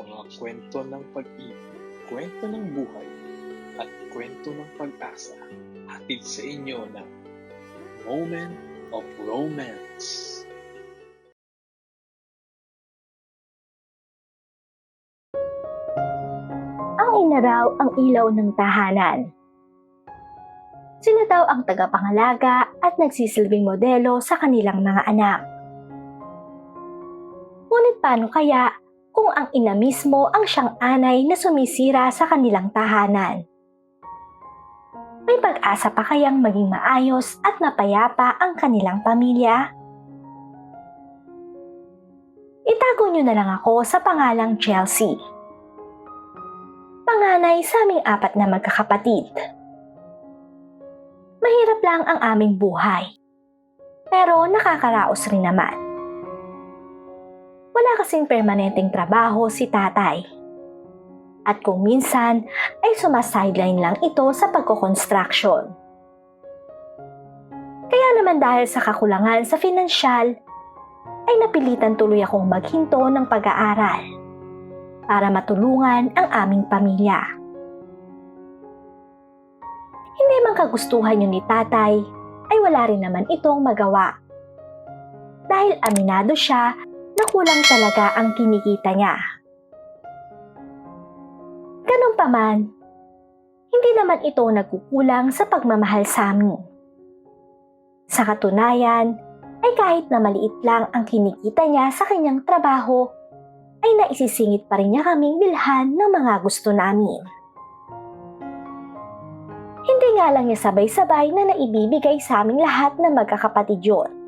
mga kwento ng pag-ibig, kwento ng buhay, at kwento ng pag-asa hatid sa inyo ng Moment of Romance. ang ina raw ang ilaw ng tahanan. Sila daw ang tagapangalaga at nagsisilbing modelo sa kanilang mga anak. Ngunit paano kaya ang ina mismo ang siyang anay na sumisira sa kanilang tahanan? May pag-asa pa kayang maging maayos at mapayapa ang kanilang pamilya? Itago niyo na lang ako sa pangalang Chelsea panganay sa aming apat na magkakapatid. Mahirap lang ang aming buhay. Pero nakakaraos rin naman. Wala kasing permanenteng trabaho si tatay. At kung minsan ay sumasideline lang ito sa pagkoconstruction. Kaya naman dahil sa kakulangan sa pinansyal, ay napilitan tuloy akong maghinto ng pag-aaral para matulungan ang aming pamilya. Hindi man kagustuhan yun ni tatay, ay wala rin naman itong magawa. Dahil aminado siya na kulang talaga ang kinikita niya. Ganun pa man, hindi naman ito nagkukulang sa pagmamahal sa amin. Sa katunayan, ay kahit na maliit lang ang kinikita niya sa kanyang trabaho, ay naisisingit pa rin niya kaming bilhan ng mga gusto namin. Hindi nga lang niya sabay-sabay na naibibigay sa aming lahat na magkakapatid yun.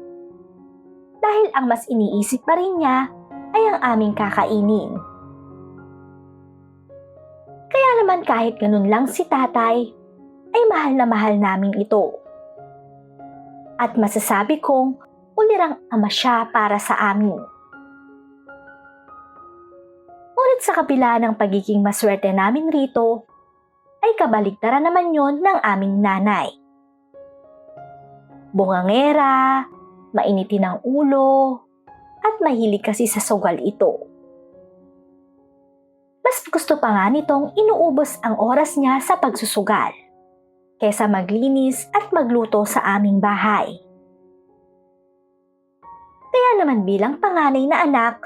Dahil ang mas iniisip pa rin niya ay ang aming kakainin. Kaya naman kahit ganun lang si tatay, ay mahal na mahal namin ito. At masasabi kong ulirang ama siya para sa amin. Ngunit sa kabila ng pagiging maswerte namin rito, ay kabaligtaran naman yon ng aming nanay. Bungangera, mainitin ang ulo, at mahilig kasi sa sugal ito. Mas gusto pa nga nitong inuubos ang oras niya sa pagsusugal kesa maglinis at magluto sa aming bahay. Kaya naman bilang panganay na anak,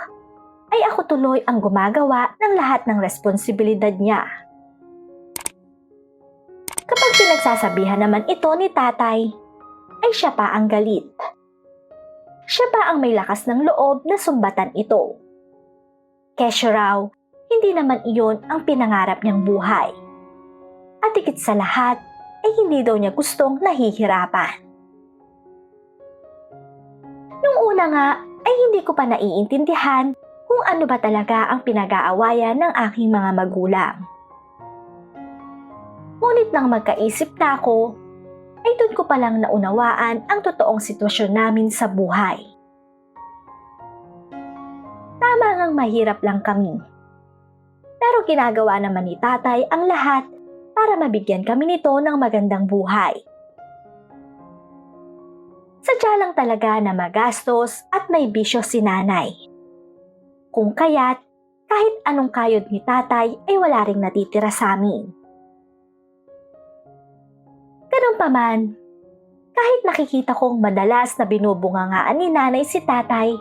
ay ako tuloy ang gumagawa ng lahat ng responsibilidad niya. Kapag pinagsasabihan naman ito ni tatay, ay siya pa ang galit. Siya pa ang may lakas ng loob na sumbatan ito. Kesyo raw, hindi naman iyon ang pinangarap niyang buhay. At higit sa lahat, ay hindi daw niya gustong nahihirapan. Nung una nga, ay hindi ko pa naiintindihan kung ano ba talaga ang pinag-aawayan ng aking mga magulang. Ngunit nang magkaisip na ako, ay doon ko palang naunawaan ang totoong sitwasyon namin sa buhay. Tama ngang mahirap lang kami. Pero ginagawa naman ni tatay ang lahat para mabigyan kami nito ng magandang buhay. Sadya lang talaga na magastos at may bisyo si nanay. Kung kaya't kahit anong kayod ni tatay ay wala ring natitira sa amin. Ganun pa man, kahit nakikita kong madalas na binubungangaan ni nanay si tatay,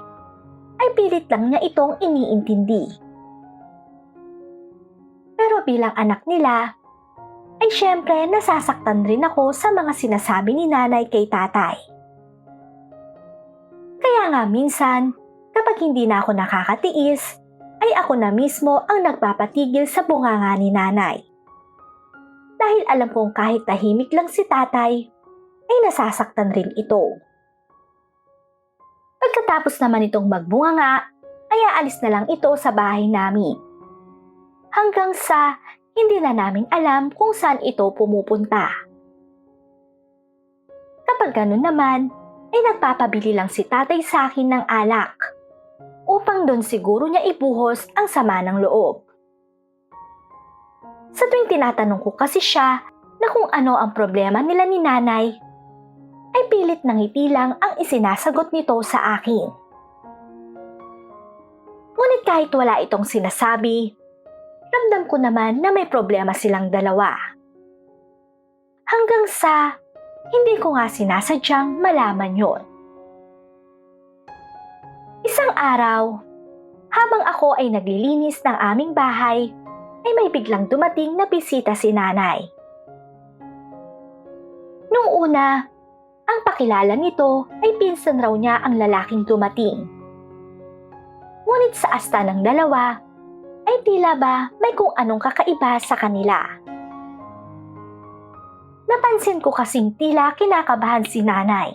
ay pilit lang niya itong iniintindi. Pero bilang anak nila, ay syempre nasasaktan rin ako sa mga sinasabi ni nanay kay tatay. Kaya nga minsan, kapag hindi na ako nakakatiis, ay ako na mismo ang nagpapatigil sa bunganga ni nanay. Dahil alam kong kahit tahimik lang si tatay, ay nasasaktan rin ito. Pagkatapos naman itong magbunganga, ay aalis na lang ito sa bahay namin. Hanggang sa hindi na namin alam kung saan ito pumupunta. Kapag ganun naman, ay nagpapabili lang si tatay sa akin ng alak upang doon siguro niya ibuhos ang sama ng loob. Sa tuwing tinatanong ko kasi siya na kung ano ang problema nila ni nanay, ay pilit ng ngiti lang ang isinasagot nito sa akin. Ngunit kahit wala itong sinasabi, ramdam ko naman na may problema silang dalawa. Hanggang sa hindi ko nga sinasadyang malaman yon. Isang araw, habang ako ay naglilinis ng aming bahay, ay may biglang dumating na bisita si nanay. Nung una, ang pakilala nito ay pinsan raw niya ang lalaking dumating. Ngunit sa asta ng dalawa, ay tila ba may kung anong kakaiba sa kanila. Napansin ko kasing tila kinakabahan si nanay.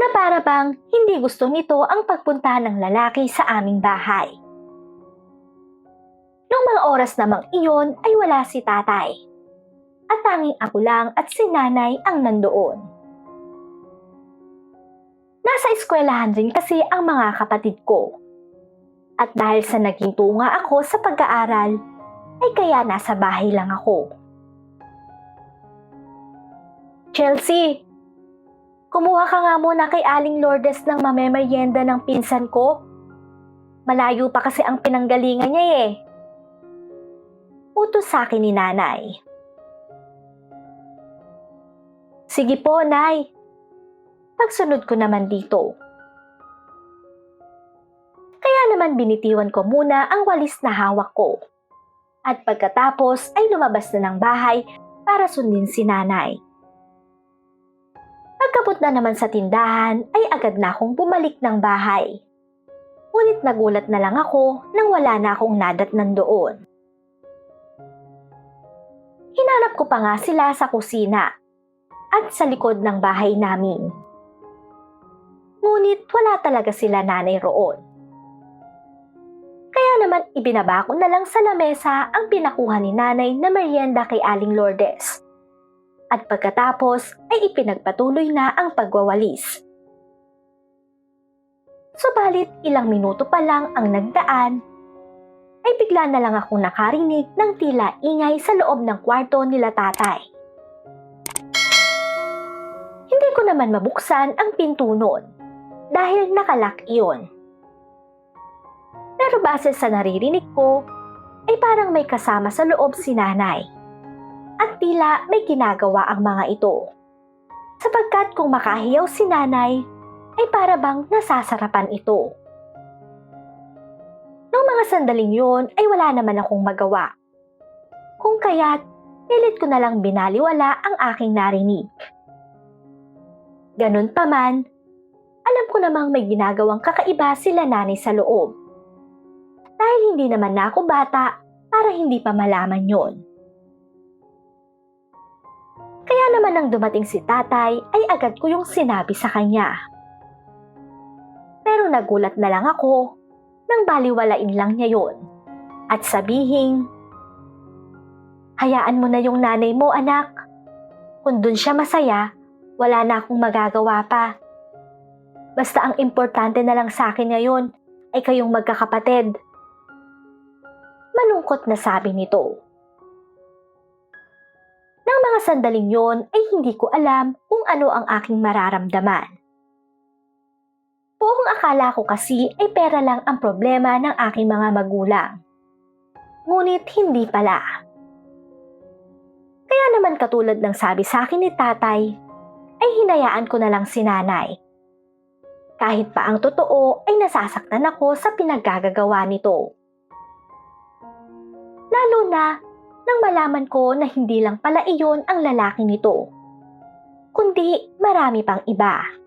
Na para bang hindi gusto nito ang pagpunta ng lalaki sa aming bahay. Nung mga oras namang iyon ay wala si tatay. At tanging ako lang at si nanay ang nandoon. Nasa eskwelahan rin kasi ang mga kapatid ko. At dahil sa naging tunga ako sa pag-aaral, ay kaya nasa bahay lang ako. Chelsea, kumuha ka nga muna kay Aling Lourdes ng mamemeryenda ng pinsan ko. Malayo pa kasi ang pinanggalingan niya eh. Utos sa akin ni nanay. Sige po, nay. Pagsunod ko naman dito. Kaya naman binitiwan ko muna ang walis na hawak ko. At pagkatapos ay lumabas na ng bahay para sundin si nanay. Pagkabot na naman sa tindahan ay agad na akong bumalik ng bahay. Ngunit nagulat na lang ako nang wala na akong nadat nandoon. Hinanap ko pa nga sila sa kusina at sa likod ng bahay namin. Ngunit wala talaga sila nanay roon. Kaya naman ibinaba ko na lang sa lamesa ang pinakuha ni nanay na merienda kay Aling Lourdes. At pagkatapos ay ipinagpatuloy na ang pagwawalis. Subalit ilang minuto pa lang ang nagdaan, ay bigla na lang akong nakarinig ng tila ingay sa loob ng kwarto nila tatay. Hindi ko naman mabuksan ang pinto noon dahil nakalak iyon. Pero base sa naririnig ko, ay parang may kasama sa loob si nanay. At tila may ginagawa ang mga ito. Sapagkat kung makahiyaw si nanay, ay para bang nasasarapan ito. Noong mga sandaling yun ay wala naman akong magawa. Kung kaya't, pilit ko na lang binaliwala ang aking narinig. Ganun pa man, alam ko namang may ginagawang kakaiba sila nanay sa loob. Dahil hindi naman na ako bata para hindi pa malaman yon. Kaya naman nang dumating si tatay ay agad ko yung sinabi sa kanya. Pero nagulat na lang ako nang baliwalain lang niya yon. At sabihin, Hayaan mo na yung nanay mo anak. Kung dun siya masaya, wala na akong magagawa pa. Basta ang importante na lang sa akin ngayon ay kayong magkakapatid. Malungkot na sabi nito. Nang mga sandaling yon ay hindi ko alam kung ano ang aking mararamdaman. Buong akala ko kasi ay pera lang ang problema ng aking mga magulang. Ngunit hindi pala. Kaya naman katulad ng sabi sa akin ni tatay, ay hinayaan ko na lang si nanay. Kahit pa ang totoo ay nasasaktan ako sa pinaggagawa nito. Lalo na nang malaman ko na hindi lang pala iyon ang lalaki nito, kundi marami pang iba.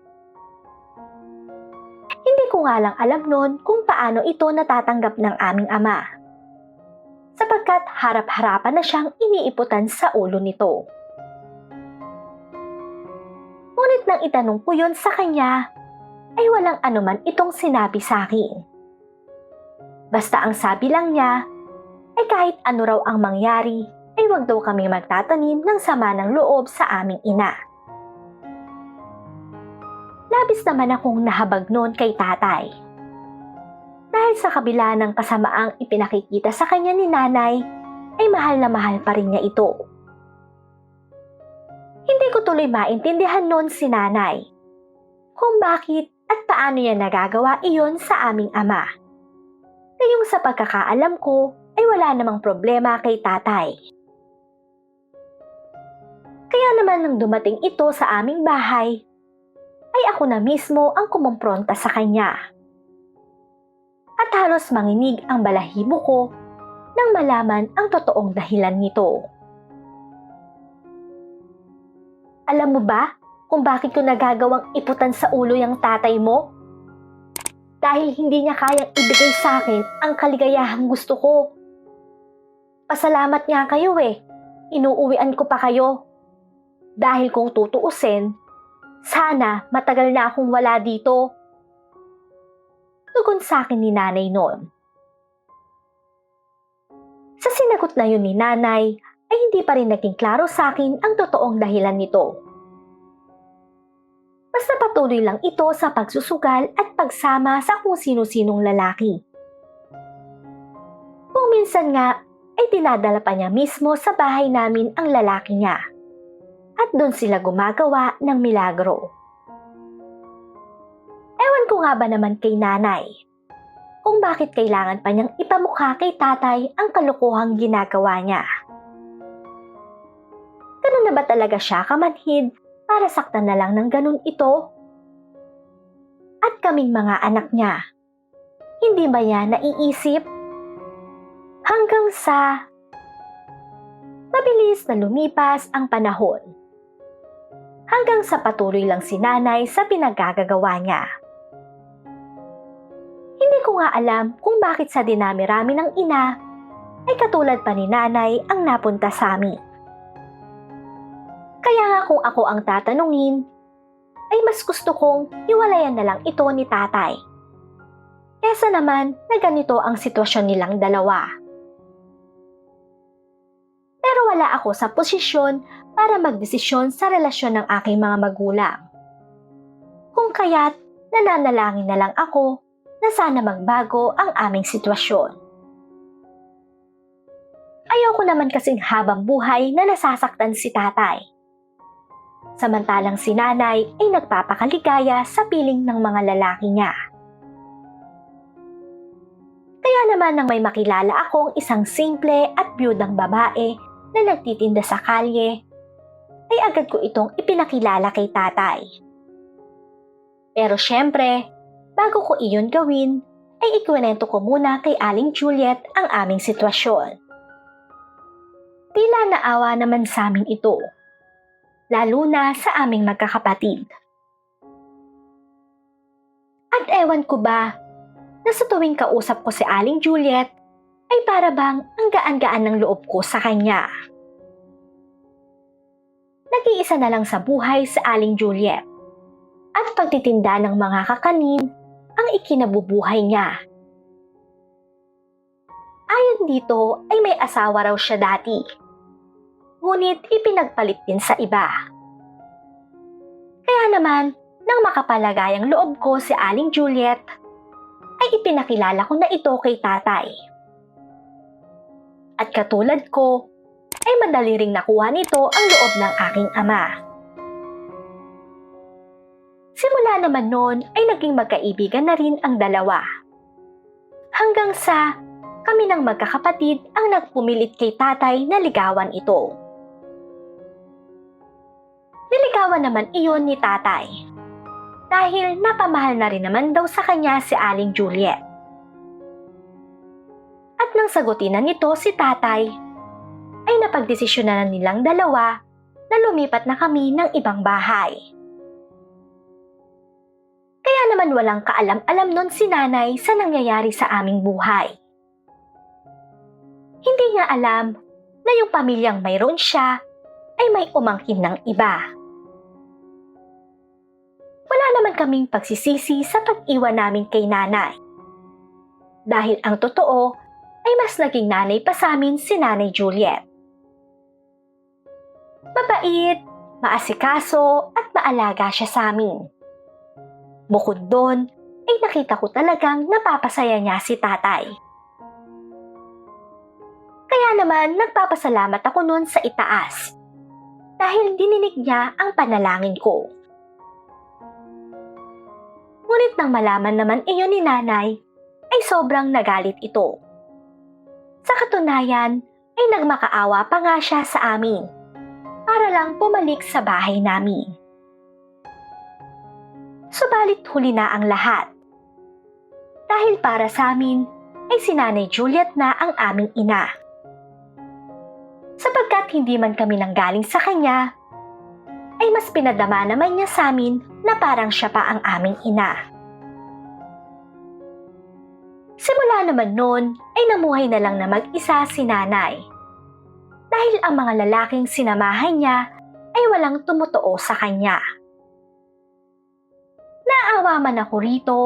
Hindi ko nga lang alam noon kung paano ito natatanggap ng aming ama. Sapagkat harap-harapan na siyang iniiputan sa ulo nito. Ngunit nang itanong ko yun sa kanya, ay walang anuman itong sinabi sa akin. Basta ang sabi lang niya, ay kahit ano raw ang mangyari, ay wag daw kami magtatanim ng sama ng loob sa aming ina. Labis naman akong nahabag noon kay tatay. Dahil sa kabila ng kasamaang ipinakikita sa kanya ni nanay, ay mahal na mahal pa rin niya ito. Hindi ko tuloy maintindihan noon si nanay. Kung bakit at paano niya nagagawa iyon sa aming ama. Ngayong sa pagkakaalam ko ay wala namang problema kay tatay. Kaya naman nang dumating ito sa aming bahay, ay ako na mismo ang kumumpronta sa kanya. At halos manginig ang balahibo ko nang malaman ang totoong dahilan nito. Alam mo ba kung bakit ko nagagawang iputan sa ulo yung tatay mo? Dahil hindi niya kayang ibigay sa akin ang kaligayahang gusto ko. Pasalamat nga kayo eh. Inuuwian ko pa kayo. Dahil kung tutuusin, sana matagal na akong wala dito. Tugon sa akin ni nanay noon. Sa sinagot na yun ni nanay, ay hindi pa rin naging klaro sa akin ang totoong dahilan nito. Basta patuloy lang ito sa pagsusugal at pagsama sa kung sino-sinong lalaki. Kung minsan nga, ay dinadala pa niya mismo sa bahay namin ang lalaki niya. At doon sila gumagawa ng milagro. Ewan ko nga ba naman kay nanay, kung bakit kailangan pa niyang ipamukha kay tatay ang kalokohang ginagawa niya. Ganun na ba talaga siya kamanhid para saktan na lang ng ganun ito? At kaming mga anak niya, hindi ba niya naiisip? Hanggang sa mabilis na lumipas ang panahon. Hanggang sa patuloy lang si nanay sa pinagagagawa niya. Hindi ko nga alam kung bakit sa dinami-rami ng ina ay katulad pa ni nanay ang napunta sa amin. Kaya nga kung ako ang tatanungin, ay mas gusto kong iwalayan na lang ito ni tatay. Kesa naman na ganito ang sitwasyon nilang dalawa. Pero wala ako sa posisyon para magdesisyon sa relasyon ng aking mga magulang. Kung kaya't nananalangin na lang ako na sana magbago ang aming sitwasyon. Ayoko naman kasing habang buhay na nasasaktan si tatay. Samantalang si nanay ay nagpapakaligaya sa piling ng mga lalaki niya. Kaya naman nang may makilala akong isang simple at byudang babae na nagtitinda sa kalye, ay agad ko itong ipinakilala kay tatay. Pero syempre, bago ko iyon gawin, ay ikwento ko muna kay Aling Juliet ang aming sitwasyon. Tila naawa naman sa amin ito lalo na sa aming magkakapatid. At ewan ko ba, na sa tuwing kausap ko si Aling Juliet, ay para bang ang gaan-gaan ng loob ko sa kanya. Nag-iisa na lang sa buhay sa Aling Juliet, at pagtitinda ng mga kakanin ang ikinabubuhay niya. Ayon dito ay may asawa raw siya dati ngunit ipinagpalit din sa iba. Kaya naman, nang makapalagayang loob ko si Aling Juliet, ay ipinakilala ko na ito kay tatay. At katulad ko, ay madali ring nakuha nito ang loob ng aking ama. Simula naman noon ay naging magkaibigan na rin ang dalawa. Hanggang sa kami ng magkakapatid ang nagpumilit kay tatay na ligawan ito. Niligawan naman iyon ni tatay. Dahil napamahal na rin naman daw sa kanya si Aling Juliet. At nang sagutin na nito si tatay, ay napagdesisyon na nilang dalawa na lumipat na kami ng ibang bahay. Kaya naman walang kaalam-alam nun si nanay sa nangyayari sa aming buhay. Hindi niya alam na yung pamilyang mayroon siya ay may umangkin ng iba. Wala naman kaming pagsisisi sa pag-iwan namin kay nanay. Dahil ang totoo ay mas naging nanay pa sa amin si Nanay Juliet. Mabait, maasikaso at maalaga siya sa amin. Bukod doon, ay nakita ko talagang napapasaya niya si tatay. Kaya naman nagpapasalamat ako noon sa itaas dahil dininig niya ang panalangin ko. Ngunit nang malaman naman iyon ni nanay, ay sobrang nagalit ito. Sa katunayan, ay nagmakaawa pa nga siya sa amin para lang pumalik sa bahay namin. Subalit huli na ang lahat. Dahil para sa amin ay si Nanay Juliet na ang aming ina. Sapagkat hindi man kami nanggaling sa kanya, ay mas pinadama naman niya sa amin na parang siya pa ang aming ina. Simula naman noon ay namuhay na lang na mag-isa si nanay. Dahil ang mga lalaking sinamahan niya ay walang tumutuo sa kanya. Naawa man ako rito,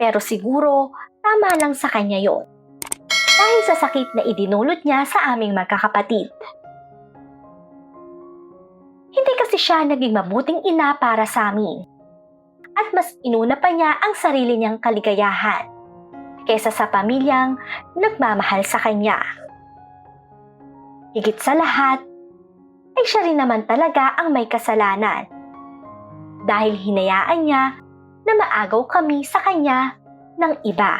pero siguro tama lang sa kanya yon. Dahil sa sakit na idinulot niya sa aming magkakapatid. Hindi kasi siya naging mabuting ina para sa amin. At mas inuna pa niya ang sarili niyang kaligayahan kesa sa pamilyang nagmamahal sa kanya. Higit sa lahat, ay siya rin naman talaga ang may kasalanan. Dahil hinayaan niya na maagaw kami sa kanya ng iba.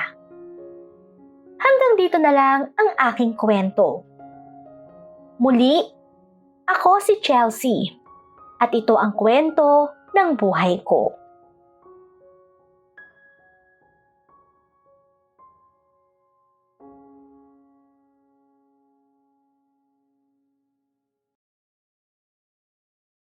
Hanggang dito na lang ang aking kwento. Muli, ako si Chelsea at ito ang kwento ng buhay ko.